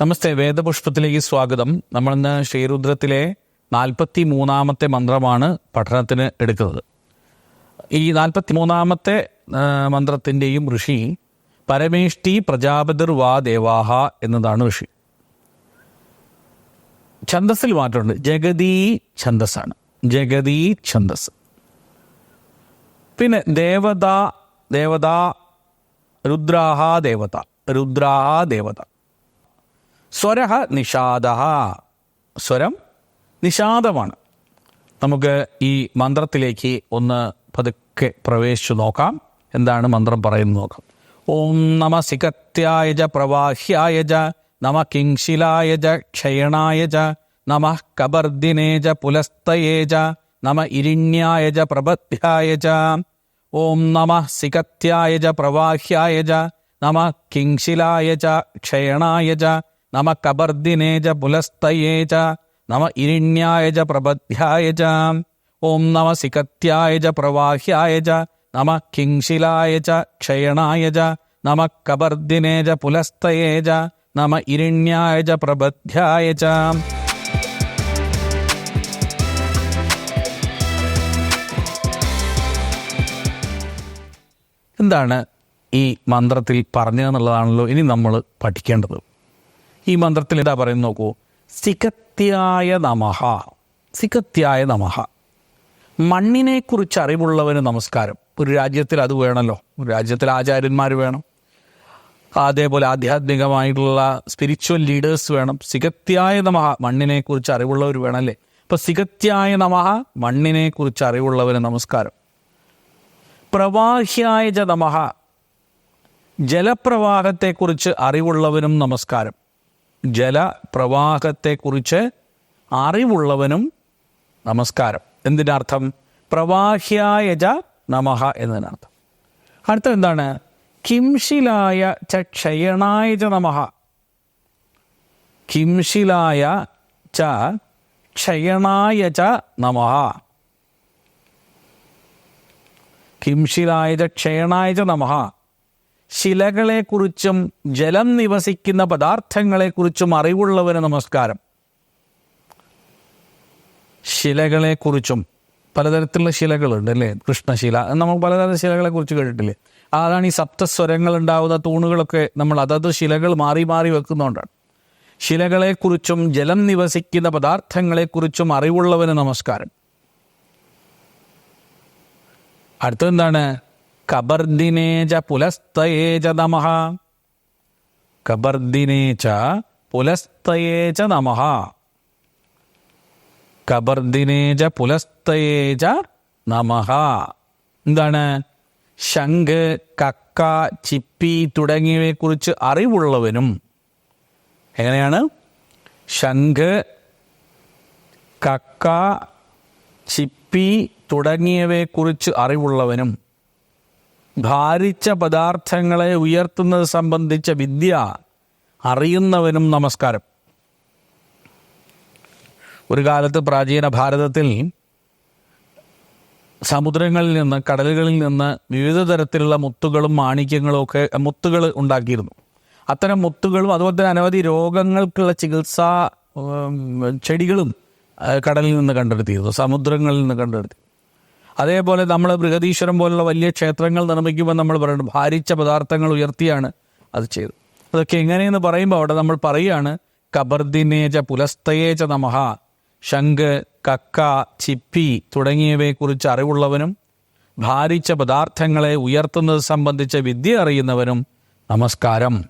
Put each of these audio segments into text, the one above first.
നമസ്തേ വേദപുഷ്പത്തിലേക്ക് സ്വാഗതം. നമ്മളിന്ന് ശ്രീരുദ്രത്തിലെ നാൽപ്പത്തി മൂന്നാമത്തെ മന്ത്രമാണ് പഠനത്തിന് എടുക്കുന്നത്. ഈ നാൽപ്പത്തി മൂന്നാമത്തെ മന്ത്രത്തിന്റെയും ഋഷി പരമേഷ്ടി പ്രജാപതിർ വാ ദേവാഹ എന്നതാണ് ഋഷി. ഛന്തസ്സിൽ മാറ്റമുണ്ട്. ജഗതീ ഛന്തസ്സാണ് ജഗതീ ഛന്തസ് പിന്നെ ദേവത ദേവത രുദ്രാഹ ദേവത രുദ്രാഹ ദേവത. സ്വരഹ നിഷാദ സ്വരം നിഷാദമാണ്. നമുക്ക് ഈ മന്ത്രത്തിലേക്ക് ഒന്ന് പതുക്കെ പ്രവേശിച്ചു നോക്കാം. എന്താണ് മന്ത്രം പറയുന്നത് നോക്കാം. ഓം നമ സികത്യായ ജ പ്രവാഹ്യായ ജ നമ കിങ്ശിലായ ജ ക്ഷയണായ ജ നമ കബർദിനേ ജ പുലസ്തയേ ജ നമ ഇരിണ്യായ ജ പ്രബദ്ധ്യായ ജ ഓം നമ സികത്യായ ജ പ്രവാഹ്യായ ജ നമ കിങ്ശിലായ ജ ക്ഷയണായ ച നമ കബർദിനേ ച പുലസ്തയേ ച നമ ഇരിണ്യായ ച പ്രബദ്ധ്യായ ച ഓം നമ പ്രവാഹ്യായ ച നമ കിങ്ശിലായ ച ക്ഷയണായ ച നമ കബർദിനേ ച പുലസ്തയേ ച നമ ഇരിണ്യായ ച പ്രബദ്ധ്യായ ച എന്താണ് ഈ മന്ത്രത്തിൽ പറഞ്ഞതെന്നുള്ളതാണല്ലോ ഇനി നമ്മൾ പഠിക്കേണ്ടത്. ഈ മന്ത്രത്തിൽ എന്താ പറയുന്നത് നോക്കൂ. സികത്യായ നമഹ. സികത്യായ നമഹ. മണ്ണിനെക്കുറിച്ച് അറിവുള്ളവന് നമസ്കാരം. ഒരു രാജ്യത്തിൽ അത് വേണമല്ലോ ഒരു രാജ്യത്തിൽ ആചാര്യന്മാർ വേണം. അതേപോലെ ആധ്യാത്മികമായിട്ടുള്ള സ്പിരിച്വൽ ലീഡേഴ്സ് വേണം. സികത്യായ നമഹ മണ്ണിനെക്കുറിച്ച് അറിവുള്ളവർ വേണമല്ലേ ഇപ്പം സികത്യായ നമഹ മണ്ണിനെക്കുറിച്ച് അറിവുള്ളവന് നമസ്കാരം. പ്രവാഹ്യായ ജ നമഹ. ജലപ്രവാഹത്തെക്കുറിച്ച് അറിവുള്ളവനും നമസ്കാരം. ജലപ്രവാഹത്തെക്കുറിച്ച് അറിവുള്ളവനും നമസ്കാരം. എന്തിന്റെ അർത്ഥം? പ്രവാഹ്യായജ നമഹ എന്നതിനർത്ഥം അടുത്ത എന്താണ്? കിംശിലായ ച ക്ഷയണായ ച നമഹ കിംശിലായ ച ക്ഷയണായ ച നമഹ കിംശിലായ ച ക്ഷയണായ ച നമഹ ശിലകളെക്കുറിച്ചും ജലം നിവസിക്കുന്ന പദാർത്ഥങ്ങളെക്കുറിച്ചും അറിവുള്ളവന് നമസ്കാരം. ശിലകളെക്കുറിച്ചും പലതരത്തിലുള്ള ശിലകളുണ്ട് അല്ലേ? കൃഷ്ണശില. നമ്മൾ പലതരം ശിലകളെ കുറിച്ച് കേട്ടിട്ടില്ലേ? അതാണ് ഈ സപ്തസ്വരങ്ങൾ ഉണ്ടാവുന്ന തൂണുകളൊക്കെ നമ്മൾ അതത് ശിലകൾ മാറി മാറി വെക്കുന്നതുകൊണ്ടാണ് ശിലകളെക്കുറിച്ചും ജലം നിവസിക്കുന്ന പദാർത്ഥങ്ങളെക്കുറിച്ചും അറിവുള്ളവന് നമസ്കാരം. അടുത്തെന്താണ് കബർദിനേജ പുലസ്തയേജ നമഃ. കബർദിനേച്ച പുലസ്തയേജ നമഃ. കബർദിനേജ പുലസ്തയേജ നമഹ എന്താണ്? ശംഖ് കക്ക ചിപ്പി തുടങ്ങിയവയെക്കുറിച്ച് അറിവുള്ളവനും. എങ്ങനെയാണ്? ശംഖ് കക്ക ചിപ്പി തുടങ്ങിയവയെക്കുറിച്ച് അറിവുള്ളവനും. ഭാരിച്ച പദാർത്ഥങ്ങളെ ഉയർത്തുന്നത് സംബന്ധിച്ച വിദ്യ അറിയുന്നവനും നമസ്കാരം. ഒരു കാലത്ത് പ്രാചീന ഭാരതത്തിൽ സമുദ്രങ്ങളിൽ നിന്ന് കടലുകളിൽ നിന്ന് വിവിധ തരത്തിലുള്ള മുത്തുകളും മാണിക്യങ്ങളും ഒക്കെ മുത്തുകൾ ഉണ്ടാക്കിയിരുന്നു. അത്തരം മുത്തുകളും അതുപോലെ തന്നെ അനവധി രോഗങ്ങൾക്കുള്ള ചികിത്സാ ചെടികളും കടലിൽ നിന്ന് കണ്ടെടുത്തിരുന്നു സമുദ്രങ്ങളിൽ നിന്ന് കണ്ടെടുത്തി അതേപോലെ നമ്മൾ ബൃഹദീശ്വരം പോലുള്ള വലിയ ക്ഷേത്രങ്ങൾ നിർമ്മിക്കുമ്പോൾ നമ്മൾ പറയുന്നത് ഭാരിച്ച പദാർത്ഥങ്ങൾ ഉയർത്തിയാണ് അത് ചെയ്തത്. അതൊക്കെ എങ്ങനെയെന്ന് പറയുമ്പോൾ അവിടെ നമ്മൾ പറയുകയാണ് കബർദിനേജ പുലസ്തയേജ നമഹ ശംഖ് കക്ക ചിപ്പി തുടങ്ങിയവയെക്കുറിച്ച് അറിവുള്ളവനും ഭാരിച്ച പദാർത്ഥങ്ങളെ ഉയർത്തുന്നത് സംബന്ധിച്ച വിദ്യ അറിയുന്നവനും നമസ്കാരം.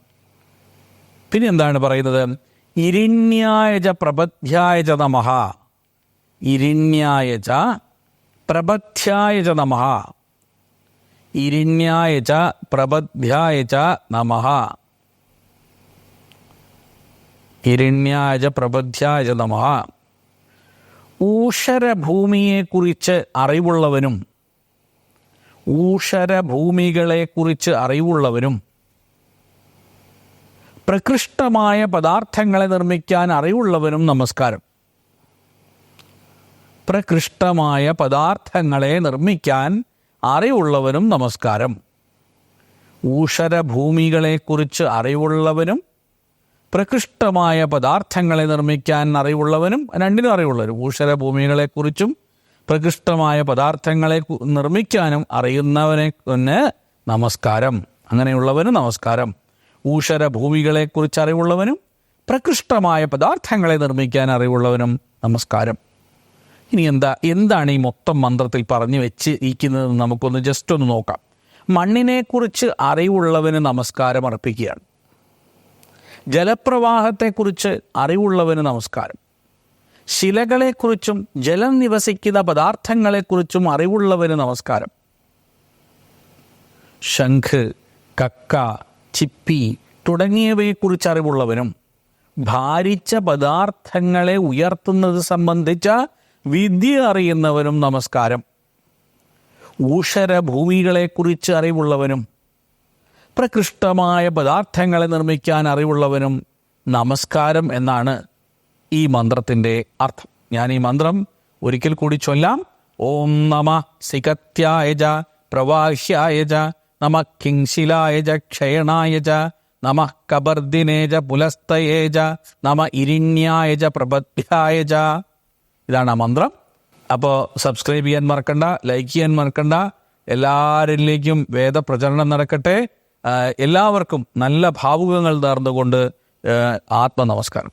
പിന്നെ എന്താണ് പറയുന്നത്? ഇരിണ്യായജ നമഹ നമഃ. ഇരിണ്യായജ പ്രബദ്ധ്യായജ ച ഇരിണ്യായജ ച നമ. ഇരിണ്യായജ പ്രബദ്ധ്യായജ നമ. ഊഷരഭൂമിയെക്കുറിച്ച് അറിവുള്ളവനും ഊഷരഭൂമികളെക്കുറിച്ച് അറിവുള്ളവനും പ്രകൃഷ്ടമായ പദാർത്ഥങ്ങളെ നിർമ്മിക്കാൻ അറിവുള്ളവനും നമസ്കാരം. പ്രകൃഷ്ടമായ പദാർത്ഥങ്ങളെ നിർമ്മിക്കാൻ അറിവുള്ളവനും നമസ്കാരം. ഊഷരഭൂമികളെക്കുറിച്ച് അറിവുള്ളവനും പ്രകൃഷ്ടമായ പദാർത്ഥങ്ങളെ നിർമ്മിക്കാൻ അറിവുള്ളവനും രണ്ടിനും അറിവുള്ളവരും. ഊഷരഭൂമികളെക്കുറിച്ചും പ്രകൃഷ്ടമായ പദാർത്ഥങ്ങളെ നിർമ്മിക്കാനും അറിയുന്നവനെ തന്നെ നമസ്കാരം. അങ്ങനെയുള്ളവന് നമസ്കാരം. ഊഷരഭൂമികളെക്കുറിച്ച് അറിവുള്ളവനും പ്രകൃഷ്ടമായ പദാർത്ഥങ്ങളെ നിർമ്മിക്കാൻ അറിവുള്ളവനും നമസ്കാരം. ഇനി എന്താ എന്താണ് ഈ മൊത്തം മന്ത്രത്തിൽ പറഞ്ഞു വെച്ച് ഇരിക്കുന്നത് നമുക്കൊന്ന് ജസ്റ്റ് ഒന്ന് നോക്കാം. മണ്ണിനെക്കുറിച്ച് അറിവുള്ളവന് നമസ്കാരം അർപ്പിക്കുകയാണ്. ജലപ്രവാഹത്തെക്കുറിച്ച് അറിവുള്ളവന് നമസ്കാരം. ശിലകളെക്കുറിച്ചും ജലം നിവസിക്കുന്ന പദാർത്ഥങ്ങളെക്കുറിച്ചും അറിവുള്ളവന് നമസ്കാരം. ശംഖ് കക്ക ചിപ്പി തുടങ്ങിയവയെക്കുറിച്ച് അറിവുള്ളവനും ഭാരിച്ച പദാർത്ഥങ്ങളെ ഉയർത്തുന്നത് സംബന്ധിച്ച വിദ്യ അറിയുന്നവനും നമസ്കാരം. ഊഷരഭൂമികളെക്കുറിച്ച് അറിവുള്ളവനും പ്രകൃഷ്ടമായ പദാർത്ഥങ്ങളെ നിർമ്മിക്കാൻ അറിവുള്ളവനും നമസ്കാരം എന്നാണ് ഈ മന്ത്രത്തിന്റെ അർത്ഥം. ഞാൻ ഈ മന്ത്രം ഒരിക്കൽ കൂടി ചൊല്ലാം. ഓം നമ സികത്യായ പ്രവാഹ്യായജ നമ കിങ്ശിലായ ക്ഷയണായജ നമ കബർദിനേജ പുലസ്തയേജ നമ ഇരിണ്യായ പ്രബദ്ധ്യായജ ഇതാണ് ആ മന്ത്രം. അപ്പോൾ സബ്സ്ക്രൈബ് ചെയ്യാൻ മറക്കണ്ട ലൈക്ക് ചെയ്യാൻ മറക്കണ്ട. എല്ലാവരിലേക്കും വേദപ്രചരണം നടക്കട്ടെ. എല്ലാവർക്കും നല്ല ഭാവുകങ്ങൾ നേർന്നുകൊണ്ട് ആത്മ ആത്മനമസ്കാരം.